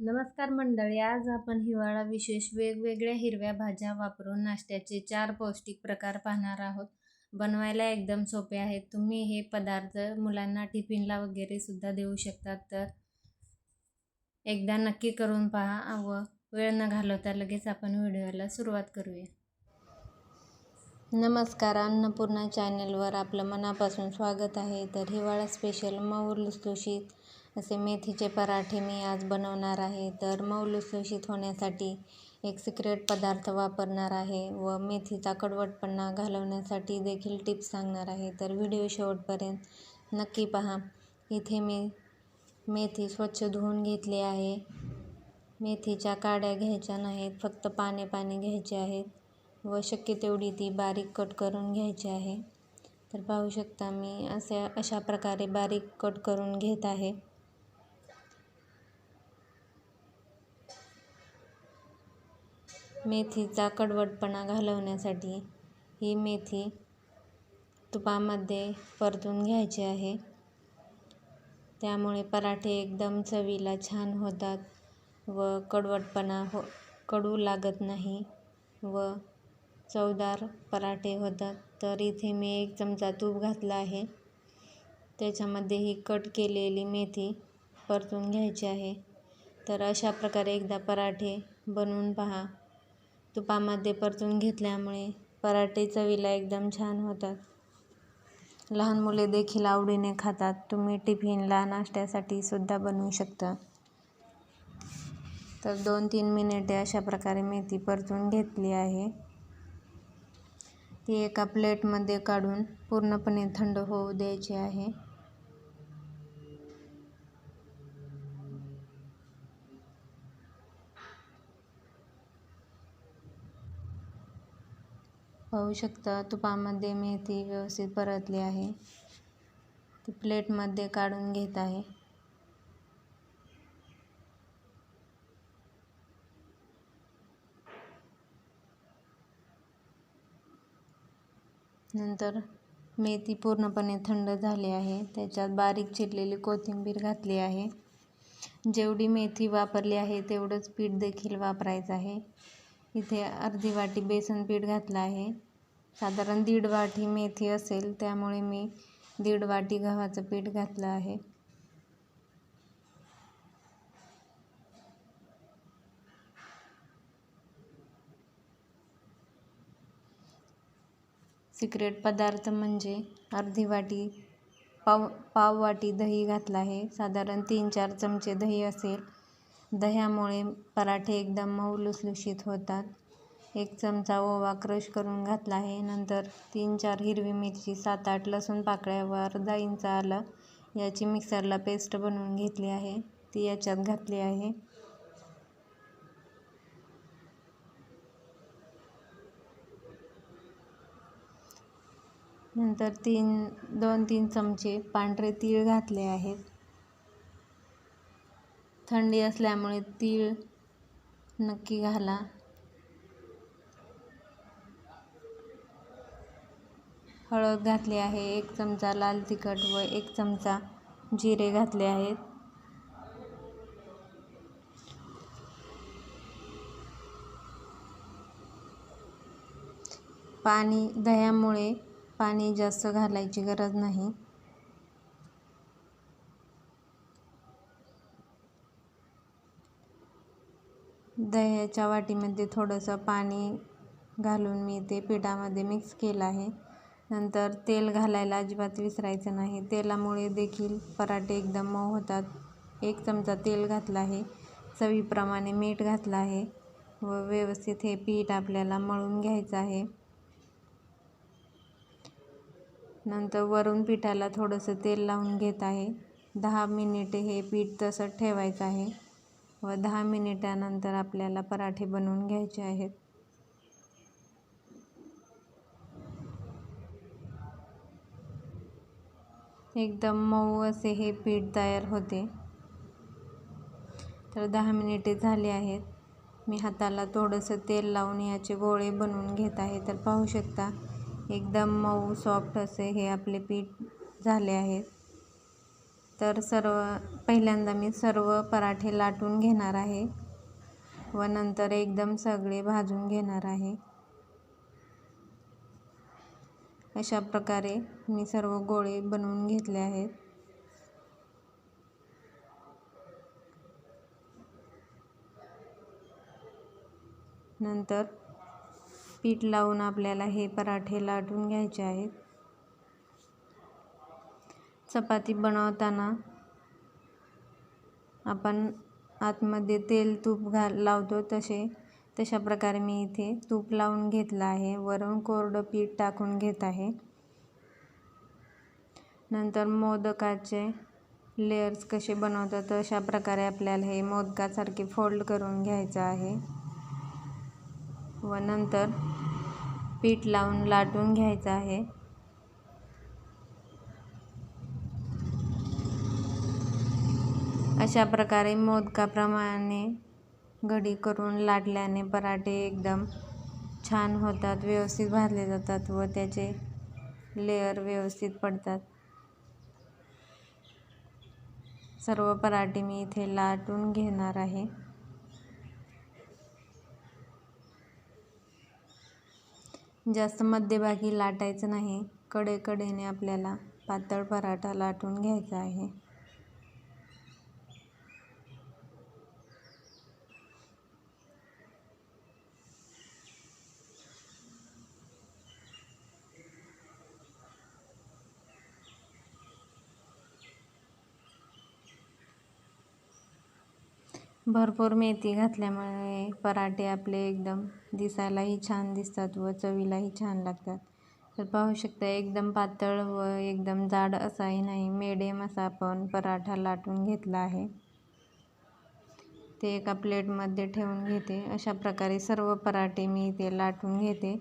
नमस्कार मंडळी आज आपण हिवाळा विशेष वेगवेगळ्या हिरव्या भाज्या वापरून नाश्त्याचे चार पौष्टिक प्रकार पाहणार आहोत. बनवायला एकदम सोपे आहेत. तुम्ही हे पदार्थ मुलांना टिफिनला वगैरे सुद्धा देऊ शकतात. तर एकदा नक्की करून पहा. व वेळ न घालवता लगेच आपण व्हिडिओला सुरुवात करूया. नमस्कार अन्नपूर्णा चॅनलवर आपलं मनापासून स्वागत आहे. तर हिवाळा स्पेशल मऊ लुसलुशीत असे मेथीचे पराठे मी आज बनवणार आहे तर मऊ लुसलुशीत होण्यासाठी एक सिक्रेट पदार्थ वापरणार आहे व मेथीचा कडवटपणा घालवण्यासाठी देखील टिप्स सांगणार आहे. तर व्हिडिओ शेवटपर्यंत नक्की पहा. इथे मी मेथी स्वच्छ धुवून घेतली आहे. मेथीच्या काड्या घ्यायच्या नाहीत फक्त पाने पाने घ्यायचे आहेत व शक्य तेवढी ती बारीक कट करून घ्यायची आहे. तर पाहू शकता मी असे अशा प्रकारे बारीक कट करून घेत आहे. मेथीचा कडवटपणा घालवण्यासाठी ही मेथी तुपामध्ये परतून घ्यायची आहे. त्यामुळे पराठे एकदम चवीला छान होतात व कडवटपणा हो कडू लागत नाही व चवदार पराठे होतात. तर इथे मी एक चमचा तूप घातला आहे. त्याच्यामध्ये ही कट केलेली मेथी परतून घ्यायची आहे. तर अशा प्रकारे एकदा पराठे बनवून पहा. तुपामध्ये परतून घेतल्यामुळे पराठे चवीला एकदम छान होतात. लहान मुले देखील आवडीने खातात. तुम्ही टिफिनला नाश्त्यासाठी सुद्धा बनवू शकता. तर दोन तीन मिनिटे अशा प्रकारे मेथी परतून घेतली आहे. ती एका प्लेटमध्ये काढून पूर्णपणे थंड होऊ द्यायची आहे. पाहू शकता. तुपामध्ये मेथी व्यवस्थित परतली आहे. ती प्लेटमध्ये काढून घेत आहे. नंतर मेथी पूर्णपणे थंड झाली आहे. त्याच्यात बारीक चिरलेली कोथिंबीर घातली आहे. जेवढी मेथी वापरली आहे तेवढंच पीठ देखील वापरायचं आहे. इथे अर्धी वाटी बेसन पीठ घातलं आहे. साधारण दीड वाटी मेथी असेल त्यामुळे मी दीड वाटी गव्हाचं पीठ घातलं आहे. सिक्रेट पदार्थ म्हणजे अर्धी वाटी पाव पाव वाटी दही घातलं आहे. साधारण तीन चार चमचे दही असेल. दह्यामुळे पराठे एकदम मऊ लुसलुशीत होतात. एक चमचा ओवा क्रश करून घातला आहे. नंतर तीन चार हिरवी मिरची सात आठ लसूण पाकळ्या व अर्धा इंच आलं. याची मिक्सरला पेस्ट बनवून घेतली आहे. ती याच्यात घातली आहे. नंतर तीन दोन तीन चमचे पांढरे तीळ घातले आहेत थंडी असल्यामुळे तीळ नक्की घाला. हळद घातली आहे एक चमचा लाल तिखट व एक चमचा जिरे घातले आहेत. पाणी दह्यामुळे पाणी जास्त घालायची गरज नाही. दह्याच्या वाटीमध्ये थोडंसं पाणी घालून मी ते पिठामध्ये मिक्स केलं आहे. नंतर तेल घालायला अजिबात विसरायचं नाही. तेलामुळे देखील पराठे एकदम मऊ होतात. एक चमचा तेल घातला आहे. चवीप्रमाणे मीठ घातलं आहे व व्यवस्थित हे पीठ आपल्याला मळून घ्यायचं आहे. नंतर वरून पिठाला थोडंसं तेल लावून घेत आहे. दहा मिनिटे हे पीठ तसं ठेवायचं आहे व दहा मिनिटानंतर आपल्याला पराठे बनवून घ्यायचे आहेत. एकदम मऊ असे हे पीठ तयार होते. तर दहा मिनिटे झाली आहेत. मी हाताला थोडंसं तेल लावून याचे गोळे बनवून घेत आहे. तर पाहू शकता एकदम मऊ सॉफ्ट असे हे आपले पीठ झाले आहेत. तर सर्व पहिल्यांदा मी सर्व पराठे लाटून घेणार आहे व नंतर एकदम सगळे भाजून घेणार आहे. अशा प्रकारे मी सर्व गोळे बनवून घेतले आहेत. नंतर पीठ लावून आपल्याला हे पराठे लाटून घ्यायचे आहेत. चपाती बनवताना आपण आतमध्ये तेल तूप घाल लावतो तसे तशा प्रकारे मी इथे तूप लावून घेतलं आहे. वरून कोरडं पीठ टाकून घेत आहे. नंतर मोदकाचे लेयर्स कसे बनवतात अशा प्रकारे आपल्याला हे मोदकासारखे फोल्ड करून घ्यायचं आहे. व नंतर पीठ लावून लाटून घ्यायचं आहे. अशा प्रकारे मोदकाप्रमाणे घडी करून लाटल्याने पराठे एकदम छान होतात व्यवस्थित भाजले जातात व त्याचे लेअर व्यवस्थित पडतात. सर्व पराठे मी इथे लाटून घेणार आहे. जास्त मध्यभागी लाटायचं नाही कडेकडेने आपल्याला पातळ पराठा लाटून घ्यायचा आहे. भरपूर मेथी घातल्यामुळे पराठे आपले एकदम दिसायलाही छान दिसतात व चवीलाही छान लागतात. तर पाहू शकता एकदम पातळ व एकदम जाड असाही नाही. मिडियम असा आपण पराठा लाटून घेतला आहे. ते एका प्लेटमध्ये ठेवून घेते. अशा प्रकारे सर्व पराठे मी इथे लाटून घेते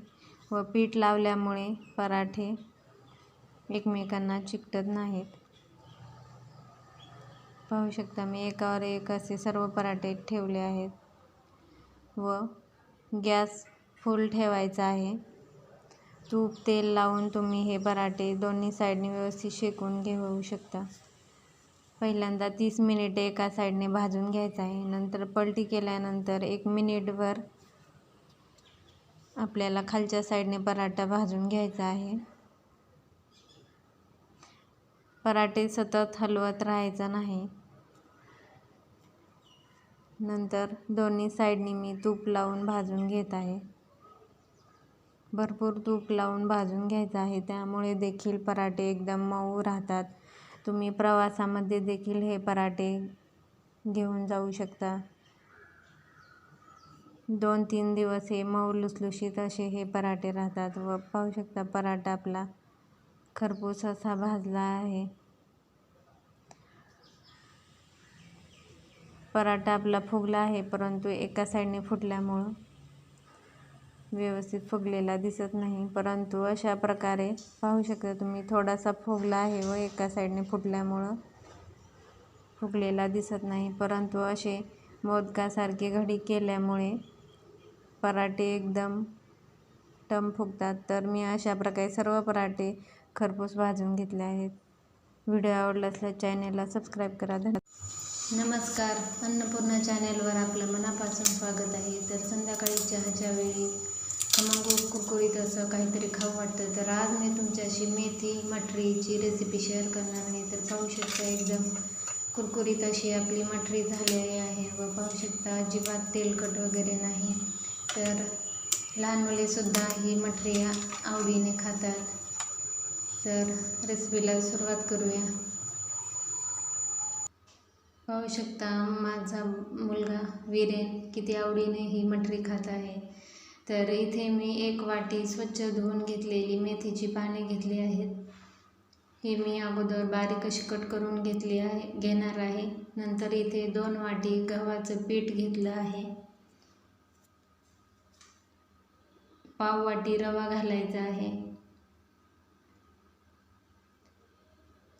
व पीठ लावल्यामुळे पराठे एकमेकांना चिकटत नाहीत. पाहू शकता मी एकावर एक असे सर्व पराठे ठेवले आहेत. व गॅस फुल ठेवायचा आहे. तूप तेल लावून तुम्ही हे पराठे दोन्ही साईडने व्यवस्थित शेकून घेऊ शकता. पहिल्यांदा तीस मिनिटे एका साईडने भाजून घ्यायचं आहे. नंतर पलटी केल्यानंतर एक मिनिटभर आपल्याला खालच्या साईडने पराठा भाजून घ्यायचा आहे. पराठे सतत हलवत राहायचं नाही. नंतर दोन्ही साईडनी मी तूप लावून भाजून घेत आहे. भरपूर तूप लावून भाजून घ्यायचं आहे. त्यामुळे देखील पराठे एकदम मऊ राहतात. तुम्ही प्रवासामध्ये देखील हे पराठे घेऊन जाऊ शकता. दोन तीन दिवस हे मऊ लुसलुशीत असे हे पराठे राहतात व पाहू शकता पराठा आपला खरपूस असा भाजला आहे. पराठा आपला फुगला आहे परंतु एका साईडने फुटल्यामुळं व्यवस्थित फुगलेला दिसत नाही. परंतु अशा प्रकारे पाहू शकता तुम्ही थोडासा फुगला आहे व एका साईडने फुटल्यामुळं फुगलेला दिसत नाही. परंतु असे मोदकासारखे घडी केल्यामुळे पराठे एकदम टम फुगतात. तर मी अशा प्रकारे सर्व पराठे खरपूस भाजून घेतले आहेत. व्हिडिओ आवडला असल्यास चॅनेलला सबस्क्राईब करा. धन्यवाद. नमस्कार. अन्नपूर्णा चॅनेलवर आपलं मनापासून स्वागत आहे. तर संध्याकाळी चहाच्या वेळी खमंग कुरकुरीत असं काहीतरी खाऊ वाटतं. तर आज मी तुमच्याशी मेथी मटरीची रेसिपी शेअर करणार आहे. तर पाहू शकता एकदम कुरकुरीत अशी आपली मटरी झालेली आहे. व पाहू शकता अजिबात तेलकट वगैरे नाही. तर लहान मुलेसुद्धा ही मटरी आवडीने खातात. तर रेसिपीला सुरुवात करूया. पाहू शकता माझा मुलगा वीरेन किती आवडीने ही मटरी खात आहे. तर इथे मी एक वाटी स्वच्छ धुवून घेतलेली मेथीची पाने घेतली आहेत. ही मी अगोदर बारीक अशी कट करून घेतली आहे घेणार आहे. नंतर इथे दोन वाटी गव्हाचं पीठ घेतलं आहे. पाव वाटी रवा घालायचा आहे.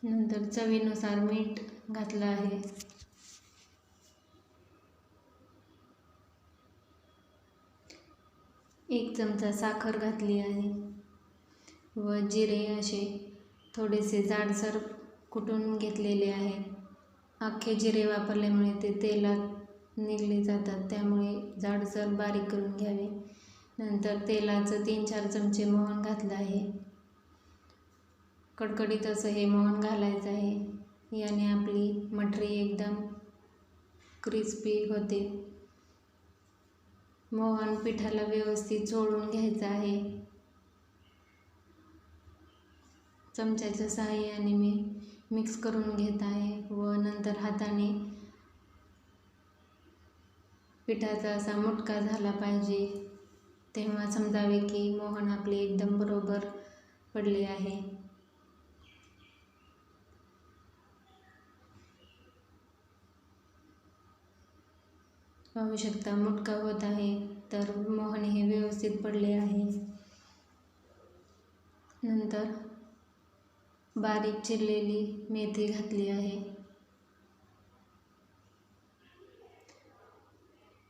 नंतर चवीनुसार मीठ घातलं आहे. एक चमचा साखर घातली आहे व जिरे असे थोडेसे जाडसर कुटून घेतलेले आहे. अख्खे जिरे वापरल्यामुळे ते तेलात निघले जातात त्यामुळे जाडसर बारीक करून घ्यावे. नंतर तेलाचं तीन चार चमचे मोहन घातलं आहे. कडकडीत असं हे मोहन घालायचं आहे. याने आपली मटरी एकदम क्रिस्पी होते. मोहन पिठाला व्यवस्थित चोळून घ्यायचं आहे. चमच्याच्या सहाय्याने मी मिक्स करून घेत आहे व नंतर हाताने पिठाचा असा मुटका झाला पाहिजे. तेव्हा समजावे की मोहन आपले एकदम बरोबर पडले आहे. पाहू शकता मुटका होत आहे. तर मोहन हे व्यवस्थित पडले आहे. नंतर बारीक चिरलेली मेथी घातली आहे.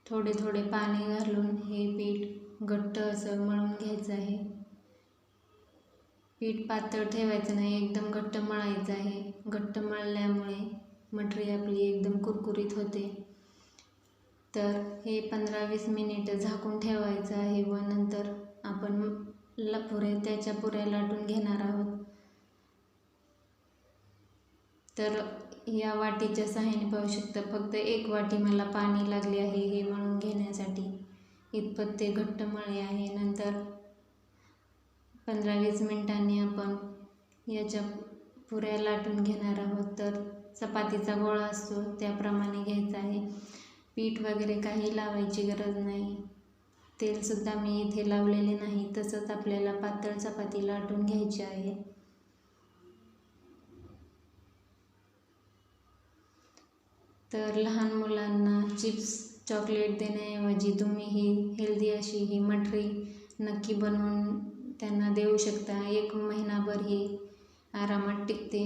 थोडे थोडे पाणी घालून हे पीठ घट्ट असं मळून घ्यायचं आहे. पीठ पातळ ठेवायचं नाही एकदम घट्ट मळायचं आहे. घट्ट मळल्यामुळे मटरी आपली एकदम कुरकुरीत होते. तर हे पंधरा वीस मिनिटं झाकून ठेवायचं आहे व नंतर आपण ला पुरे त्याच्या पुऱ्या लाटून घेणार आहोत. तर या वाटीच्या सहाय्याने पाहू शकता फक्त एक वाटी मला पाणी लागले आहे हे मळून घेण्यासाठी. इतपत ते घट्ट मळे आहे. नंतर पंधरा वीस मिनिटांनी आपण याच्या पुऱ्या लाटून घेणार आहोत. तर चपातीचा गोळा असतो त्याप्रमाणे घ्यायचा आहे. पीठ वगैरे काही लावायची गरज नाही. तेलसुद्धा मी इथे लावलेले नाही तसंच आपल्याला पातळ चपाती लाटून घ्यायची आहे. तर लहान मुलांना चिप्स चॉकलेट देण्याऐवजी तुम्ही ही हेल्दी अशी ही मठरी नक्की बनवून त्यांना देऊ शकता. एक महिनाभर ही आरामात टिकते.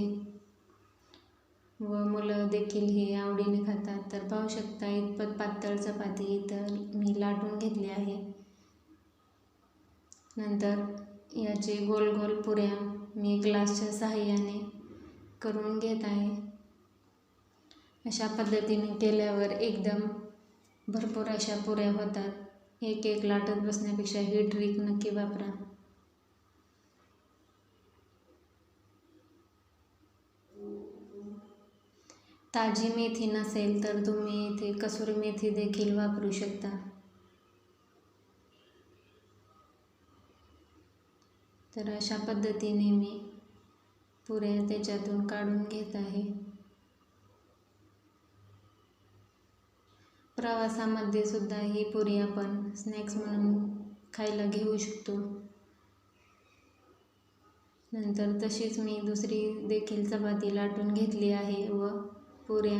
व मुलं देखील हे आवडीने खातात. तर पाहू शकता इतपत पातळ चपाती तर मी लाटून घेतली आहे. नंतर याचे गोल गोल पुऱ्या मी ग्लासच्या सहाय्याने करून घेत आहे. अशा पद्धतीने केल्यावर एकदम भरपूर अशा पुऱ्या होतात. एक एक लाटत बसण्यापेक्षा ही ट्रिक नक्की वापरा. ताजी मेथी नसेल तर तुम्ही इथे कसुरी मेथी देखील वापरू शकता. तर अशा पद्धतीने मी पुऱ्या त्याच्यातून काढून घेत आहे. प्रवासामध्ये सुद्धा ही पुरी आपण स्नॅक्स म्हणून खायला घेऊ शकतो. नंतर तशीच मी दुसरी देखील चपाती लाटून घेतली आहे व पुऱ्या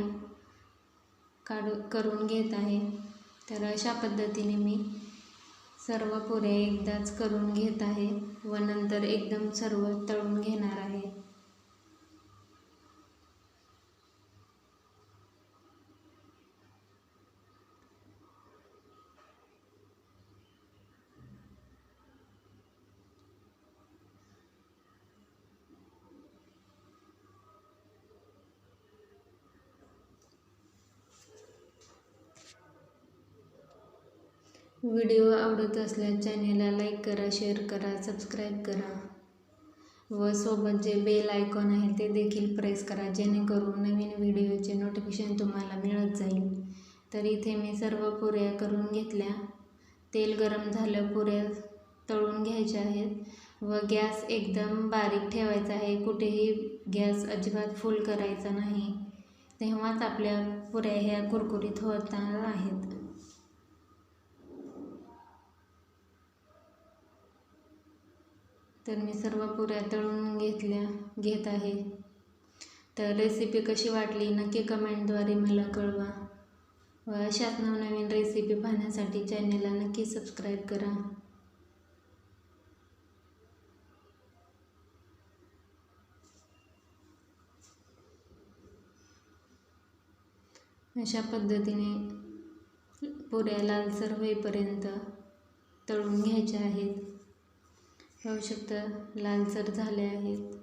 काढू करून घेत आहे. तर अशा पद्धतीने मी सर्व पुऱ्या एकदाच करून घेत आहे व नंतर एकदम सर्व तळून घेणार आहे. व्हिडिओ आवडत असल्यास चॅनेलला लाईक करा शेअर करा सबस्क्राईब करा. व सोबत जे बेल आयकॉन आहे ते देखील प्रेस करा जेणेकरून नवीन व्हिडिओचे नोटिफिकेशन तुम्हाला मिळत जाईल. तर इथे मी सर्व पुऱ्या करून घेतल्या. तेल गरम झालं पुऱ्या तळून घ्यायच्या आहेत. व गॅस एकदम बारीक ठेवायचा आहे. कुठेही गॅस अजिबात फुल करायचा नाही. तेव्हाच आपल्या पुऱ्या ह्या कुरकुरीत होताना आहेत. तर मी सर्व पुऱ्या तळून घेतल्या घेत आहे. तर रेसिपी कशी वाटली नक्की कमेंटद्वारे मला कळवा. व अशाच नवनवीन रेसिपी पाहण्यासाठी चॅनेलला नक्की सबस्क्राईब करा. अशा पद्धतीने पुऱ्या लालसर होईपर्यंत तळून घ्यायच्या आहेत. पाहू शकता लालसर झाले आहेत.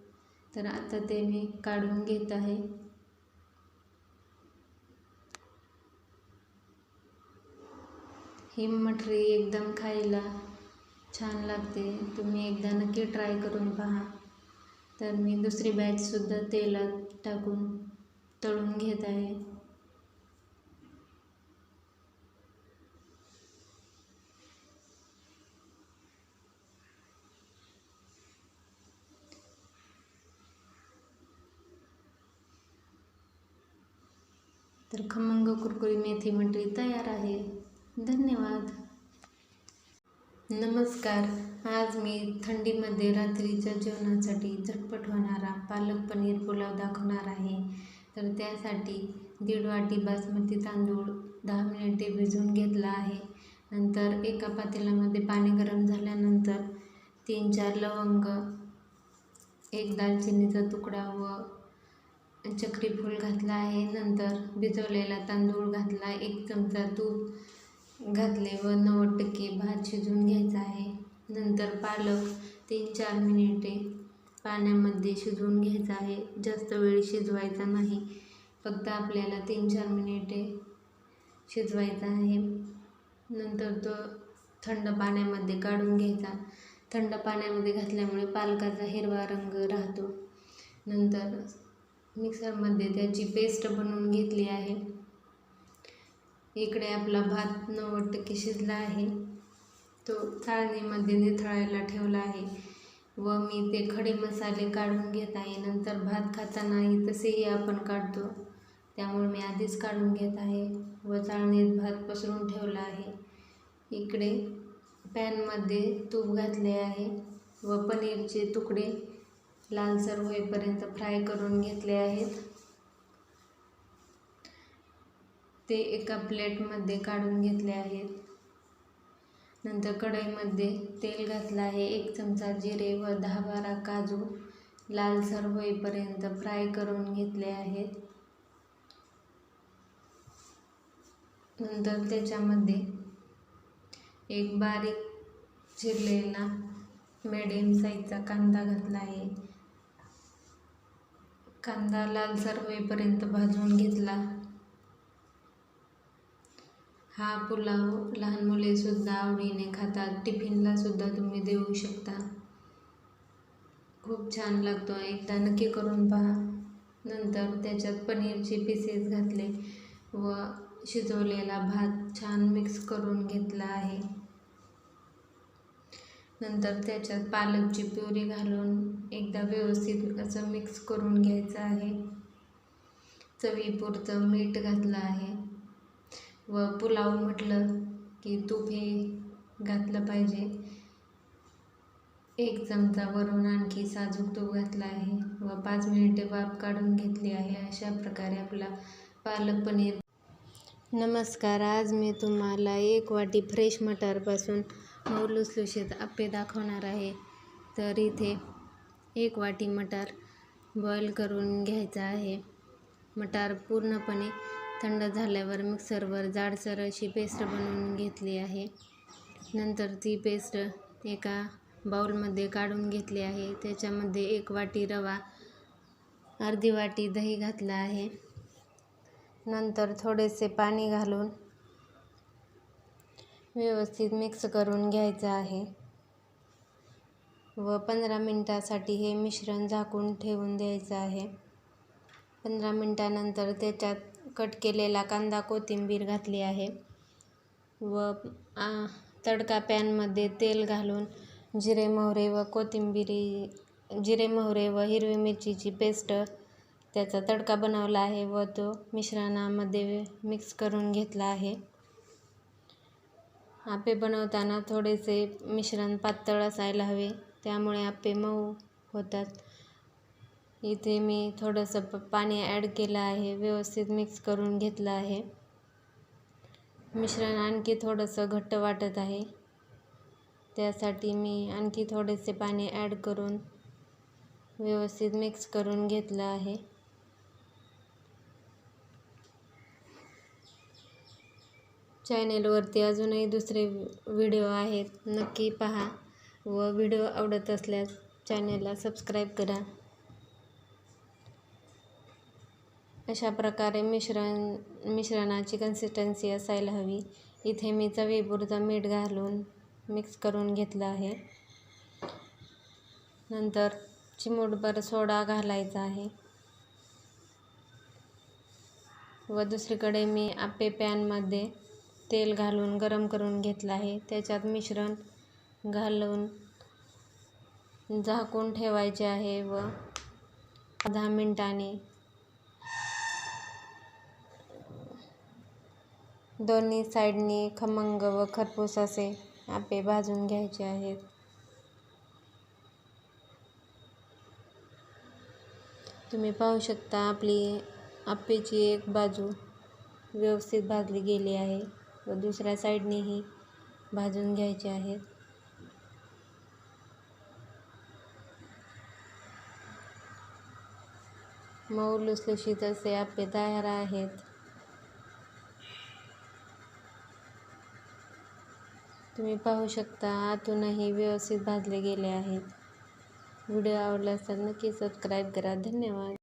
तर आता ते मी काढून घेत आहे. ही मठरी एकदम खायला छान लागते. तुम्ही एकदा नक्की ट्राय करून पहा. तर मी दुसरी बॅचसुद्धा तेलात टाकून तळून घेत आहे. तर खमंग कुरकुरी मेथी मंडळी तयार आहे. धन्यवाद. नमस्कार. आज मी थंडीमध्ये रात्रीच्या जेवणासाठी झटपट होणारा पालक पनीर पुलाव दाखवणार आहे. तर त्यासाठी दीड वाटी बासमती तांदूळ दहा मिनिटे भिजवून घेतला आहे. नंतर एका पातेल्यामध्ये पाणी गरम झाल्यानंतर तीन चार लवंग एक दालचिनीचा तुकडा व चक्रीफूल घातला आहे नंतर भिजवलेला तांदूळ घातला एक चमचा तूप घातले व नव्वद टक्के भात शिजवून घ्यायचा आहे. नंतर पालक तीन चार मिनिटे पाण्यामध्ये शिजवून घ्यायचा आहे. जास्त वेळ शिजवायचा नाही. फक्त आपल्याला तीन चार मिनिटे शिजवायचा आहे. नंतर तो थंड पाण्यामध्ये काढून घ्यायचा. थंड पाण्यामध्ये घातल्यामुळे पालकाचा हिरवा रंग राहतो. नंतर मिक्सरमध्ये त्याची पेस्ट बनवून घेतली आहे. इकडे आपला भात नव्वद टक्के शिजला आहे. तो चाळणीमध्ये निथळायला ठेवला आहे. व मी ते खडे मसाले काढून घेत आहे. नंतर भात खातानाही तसेही आपण काढतो. त्यामुळे मी आधीच काढून घेत आहे व चाळणीत भात पसरून ठेवला आहे. इकडे पॅनमध्ये तूप घातले आहे व पनीरचे तुकडे लालसर होईपर्यंत फ्राय करून घेतले आहेत. ते एका प्लेटमध्ये काढून घेतले आहेत. नंतर कढईमध्ये तेल घातलं आहे. एक चमचा जिरे व दहा बारा काजू लालसर होईपर्यंत फ्राय करून घेतले आहेत. नंतर त्याच्यामध्ये एक बारीक चिरलेला मिडियम साईजचा कांदा घातला आहे. कांदा लालसर होईपर्यंत भाजून घेतला. हा पुलाव लहान मुलेसुद्धा आवडीने खातात. टिफिनला सुद्धा तुम्ही देऊ शकता. खूप छान लागतो. एकदा नक्की करून पहा. नंतर त्याच्यात पनीरचे पीसेस घातले व शिजवलेला भात छान मिक्स करून घेतला आहे. नंतर त्याच्यात पालकची प्युरी घालून एकदा व्यवस्थित असं मिक्स करून घ्यायचं आहे. चवीपुरतं मीठ घातलं आहे. व पुलाव म्हटलं की तूप हे घातलं पाहिजे. एक चमचा वरून आणखी साजूक तूप घातला आहे व पाच मिनिटे वाफ काढून घेतली आहे. अशा प्रकारे आपला पालक पनीर. नमस्कार आज मी तुम्हाला एक वाटी फ्रेश मटारपासून मऊ लुसलुशीत आप्पे दाखवणार आहे. तर इथे एक वाटी मटार बॉईल करून घ्यायचा आहे. मटार पूर्णपणे थंड झाल्यावर मिक्सरवर जाडसर अशी पेस्ट बनवून घेतली आहे. नंतर ती पेस्ट एका बाऊलमध्ये काढून घेतली आहे. त्याच्यामध्ये एक वाटी रवा अर्धी वाटी दही घातला आहे. नंतर थोडेसे पाणी घालून व्यवस्थित मिक्स करून घ्यायचं आहे. व पंधरा मिनटासाठी हे मिश्रण झाकून ठेवून द्यायचं आहे. पंधरा मिनटानंतर त्याच्यात कट केलेला कांदा कोथिंबीर घातली आहे. व तडका पॅनमध्ये तेल घालून जिरे मोहरे व कोथिंबिरी जिरे मोहरे व हिरवी मिरचीची पेस्ट त्याचा तडका बनवला आहे व तो मिश्रणामध्ये मिक्स करून घेतला आहे. आप्पे बनवताना थोडेसे मिश्रण पातळ असायला हवे त्यामुळे आप्पे मऊ होतात. इथे मी थोडंसं प पाणी ॲड केलं आहे व्यवस्थित मिक्स करून घेतलं आहे. मिश्रण आणखी थोडंसं घट्ट वाटत आहे. त्यासाठी मी आणखी थोडेसे पाणी ॲड करून व्यवस्थित मिक्स करून घेतलं आहे. चॅनेलवरती अजूनही दुसरे व्हिडिओ आहेत. नक्की पहा व व्हिडिओ आवडत असल्यास चॅनेलला सबस्क्राईब करा. अशा प्रकारे मिश्रण मिश्रणाची कन्सिस्टन्सी असायला हवी. इथे मी चवीपुरतं मीठ घालून मिक्स करून घेतलं आहे. नंतर चिमूटभर सोडा घालायचा आहे. व दुसरीकडे मी आपे पॅनमध्ये तेल घालून गरम करून घेतलं आहे. त्याच्यात मिश्रण घालून झाकून ठेवायचे आहे व दहा मिनटाने दोन्ही साईडनी खमंग व खरपूस असे आप्पे भाजून घ्यायचे आहेत. तुम्ही पाहू शकता आपली आप्पेची एक बाजू व्यवस्थित भाजली गेली आहे. व दुसऱ्या साईडनेही भाजून घ्यायचे आहेत. मऊ लुसलुशीत असे आपले तयार आहेत. तुम्ही पाहू शकता आतूनही व्यवस्थित भाजले गेले आहेत. व्हिडिओ आवडला असतात नक्की सबस्क्राईब करा. धन्यवाद.